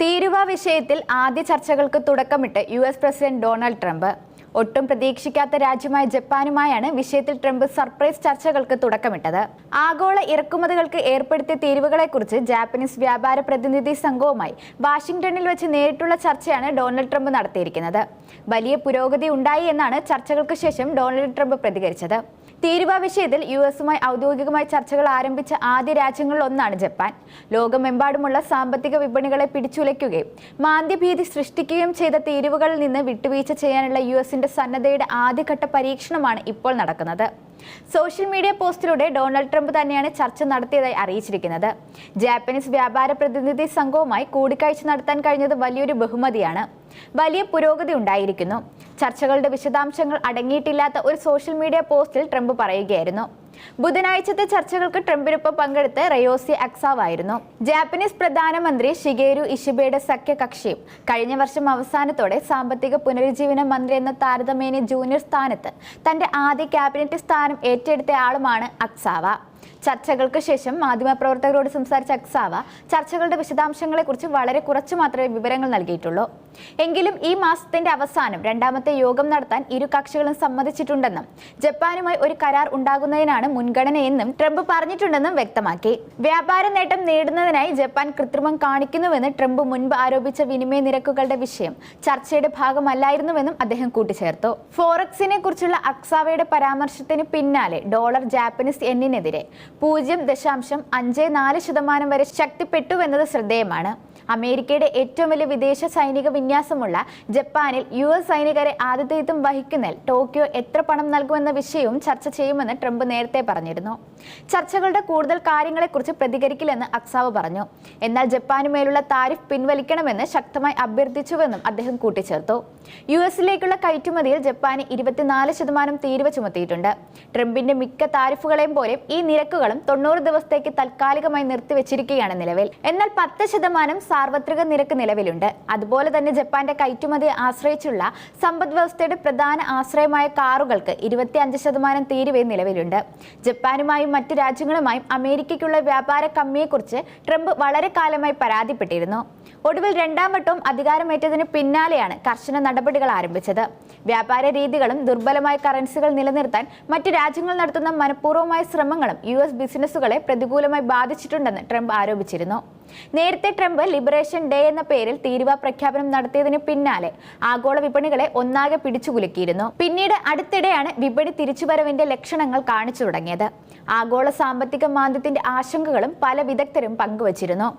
തീരുവ വിഷയത്തിൽ ആദ്യ ചർച്ചകൾക്ക് തുടക്കമിട്ട് U S president Donald Trump. ഒട്ടും പ്രതീക്ഷിക്കാത്ത രാജ്യമായ ജപ്പാനുമായാണ് വിഷയത്തിൽ ട്രംപ് സർപ്രൈസ് ചർച്ചകൾക്ക് തുടക്കമിട്ടത്. ആഗോള ഇറക്കുമതികൾക്ക് ഏർപ്പെടുത്തിയ തീരുവകളെക്കുറിച്ച് ജാപ്പനീസ് വ്യാപാര പ്രതിനിധി സംഘവുമായി വാഷിംഗ്ടണിൽ വെച്ച് നേരിട്ടുള്ള ചർച്ചയാണ് ഡൊണാൾഡ് ട്രംപ് നടത്തിയിരിക്കുന്നത്. വലിയ പുരോഗതി ഉണ്ടായി എന്നാണ് ചർച്ചകൾക്ക് ശേഷം ഡൊണാൾഡ് ട്രംപ് പ്രതികരിച്ചത്. തീരുവ വിഷയത്തിൽ യു എസുമായി ഔദ്യോഗികമായി ചർച്ചകൾ ആരംഭിച്ച ആദ്യ രാജ്യങ്ങളിലൊന്നാണ് ജപ്പാൻ. ലോകമെമ്പാടുമുള്ള സാമ്പത്തിക വിപണികളെ പിടിച്ചുലയ്ക്കുകയും മാന്ദ്യഭീതി സൃഷ്ടിക്കുകയും ചെയ്ത തീരുവകളിൽ നിന്ന് വിട്ടുവീഴ്ച ചെയ്യാനുള്ള യു എസിന്റെ സന്നദ്ധയുടെ ആദ്യഘട്ട പരീക്ഷണമാണ് ഇപ്പോൾ നടക്കുന്നത്. സോഷ്യൽ മീഡിയ പോസ്റ്റിലൂടെ ഡൊണാൾഡ് ട്രംപ് തന്നെയാണ് ചർച്ച നടത്തിയതായി അറിയിച്ചിരിക്കുന്നത്. ജാപ്പനീസ് വ്യാപാര പ്രതിനിധി സംഘവുമായി കൂടിക്കാഴ്ച നടത്താൻ കഴിഞ്ഞത് വലിയൊരു ബഹുമതിയാണ്. വലിയ പുരോഗതി ഉണ്ടായിരിക്കുന്നു. ചർച്ചകളുടെ വിശദാംശങ്ങൾ അടങ്ങിയിട്ടില്ലാത്ത ഒരു സോഷ്യൽ മീഡിയ പോസ്റ്റിൽ ട്രംപ് പറയുകയായിരുന്നു. ബുധനാഴ്ചത്തെ ചർച്ചകൾക്ക് ട്രംപിനൊപ്പം പങ്കെടുത്ത് റയോസി അക്സാവ് ആയിരുന്നു ജാപ്പനീസ് പ്രധാനമന്ത്രി ഷിഗേരു ഇഷിബയുടെ സഖ്യകക്ഷിയും കഴിഞ്ഞ വർഷം അവസാനത്തോടെ സാമ്പത്തിക പുനരുജ്ജീവന മന്ത്രി എന്ന താരതമ്യേന ജൂനിയർ സ്ഥാനത്ത് തന്റെ ആദ്യ ക്യാബിനറ്റ് സ്ഥാനം ഏറ്റെടുത്ത ആളുമാണ് അക്സാവ. ചർച്ചകൾക്ക് ശേഷം മാധ്യമപ്രവർത്തകരോട് സംസാരിച്ച അക്സാവ ചർച്ചകളുടെ വിശദാംശങ്ങളെക്കുറിച്ച് വളരെ കുറച്ച് മാത്രമേ വിവരങ്ങൾ നൽകിയിട്ടുള്ളൂ. എങ്കിലും ഈ മാസത്തിന്റെ അവസാനം രണ്ടാമത്തെ യോഗം നടത്താൻ ഇരു കക്ഷികളും സമ്മതിച്ചിട്ടുണ്ടെന്നും ജപ്പാനുമായി ഒരു കരാർ ഉണ്ടാകുന്നതിനാണ് മുൻഗണനയെന്നും ട്രംപ് പറഞ്ഞിട്ടുണ്ടെന്നും വ്യക്തമാക്കി. വ്യാപാര നേട്ടം നേടുന്നതിനായി ജപ്പാൻ കൃത്രിമം കാണിക്കുന്നുവെന്ന് ട്രംപ് മുൻപ് ആരോപിച്ച വിനിമയ നിരക്കുകളുടെ വിഷയം ചർച്ചയുടെ ഭാഗമല്ലായിരുന്നുവെന്നും അദ്ദേഹം കൂട്ടിച്ചേർത്തു. ഫോറക്സിനെ കുറിച്ചുള്ള അക്സാവയുടെ പരാമർശത്തിന് പിന്നാലെ ഡോളർ ജാപ്പനീസ് എന്നിനെതിരെ പൂജ്യം ദശാംശം അഞ്ച് നാല് ശതമാനം വരെ ശക്തിപ്പെട്ടുവെന്നത് ശ്രദ്ധേയമാണ്. അമേരിക്കയുടെ ഏറ്റവും വലിയ വിദേശ സൈനിക വിന്യാസമുള്ള ജപ്പാനിൽ യു എസ് സൈനികരെ ആതിഥേയത്വം വഹിക്കുന്നതിൽ ടോക്കിയോ എത്ര പണം നൽകുമെന്ന വിഷയവും ചർച്ച ചെയ്യുമെന്ന് ട്രംപ് നേരത്തെ പറഞ്ഞിരുന്നു. ചർച്ചകളുടെ കൂടുതൽ കാര്യങ്ങളെക്കുറിച്ച് പ്രതികരിക്കില്ലെന്ന് അക്സാവ് പറഞ്ഞു. എന്നാൽ ജപ്പാനുമേലുള്ള താരിഫ് പിൻവലിക്കണമെന്ന് ശക്തമായി അഭ്യർത്ഥിച്ചുവെന്നും അദ്ദേഹം കൂട്ടിച്ചേർത്തു. യു എസിലേക്കുള്ള കയറ്റുമതിയിൽ ജപ്പാന് ഇരുപത്തിനാല് ശതമാനം തീരുവ ചുമത്തിയിട്ടുണ്ട്. ട്രംപിന്റെ മിക്ക താരിഫുകളെയും പോലെ ഈ നിരക്കുകളും തൊണ്ണൂറ് ദിവസത്തേക്ക് താൽക്കാലികമായി നിർത്തിവെച്ചിരിക്കുകയാണ് നിലവിൽ. എന്നാൽ പത്ത് ശതമാനം സാർവത്രിക നിരക്ക് നിലവിലുണ്ട്. അതുപോലെ തന്നെ ജപ്പാന്റെ കയറ്റുമതിയെ ആശ്രയിച്ചുള്ള സമ്പദ് വ്യവസ്ഥയുടെ പ്രധാന ആശ്രയമായ കാറുകൾക്ക് ഇരുപത്തി അഞ്ച് ശതമാനം തീരുവയും നിലവിലുണ്ട്. ജപ്പാനുമായും മറ്റു രാജ്യങ്ങളുമായും അമേരിക്കയ്ക്കുള്ള വ്യാപാര കമ്മിയെക്കുറിച്ച് ട്രംപ് വളരെ കാലമായി പരാതിപ്പെട്ടിരുന്നു. ഒടുവിൽ രണ്ടാം വട്ടവും അധികാരമേറ്റതിന് പിന്നാലെയാണ് കർശന നടപടികൾ ആരംഭിച്ചത്. വ്യാപാര രീതികളും ദുർബലമായ കറൻസികൾ നിലനിർത്താൻ മറ്റ് രാജ്യങ്ങൾ നടത്തുന്ന മനഃപൂർവമായ ശ്രമങ്ങളും യു ബിസിനസ്സുകളെ പ്രതികൂലമായി ബാധിച്ചിട്ടുണ്ടെന്ന് ട്രംപ് ആരോപിച്ചിരുന്നു. നേരത്തെ ട്രംപ് ലിബറേഷൻ ഡേ എന്ന പേരിൽ തീരുവ പ്രഖ്യാപനം നടത്തിയതിന് പിന്നാലെ ആഗോള വിപണികളെ ഒന്നാകെ പിടിച്ചുകുലുക്കിയിരുന്നു പിന്നീട് അടുത്തിടെയാണ് വിപണി തിരിച്ചുവരവിന്റെ ലക്ഷണങ്ങൾ കാണിച്ചു തുടങ്ങിയത്. ആഗോള സാമ്പത്തിക മാന്ദ്യത്തിന്റെ ആശങ്കകളും പല വിദഗ്ധരും പങ്കുവച്ചിരുന്നു.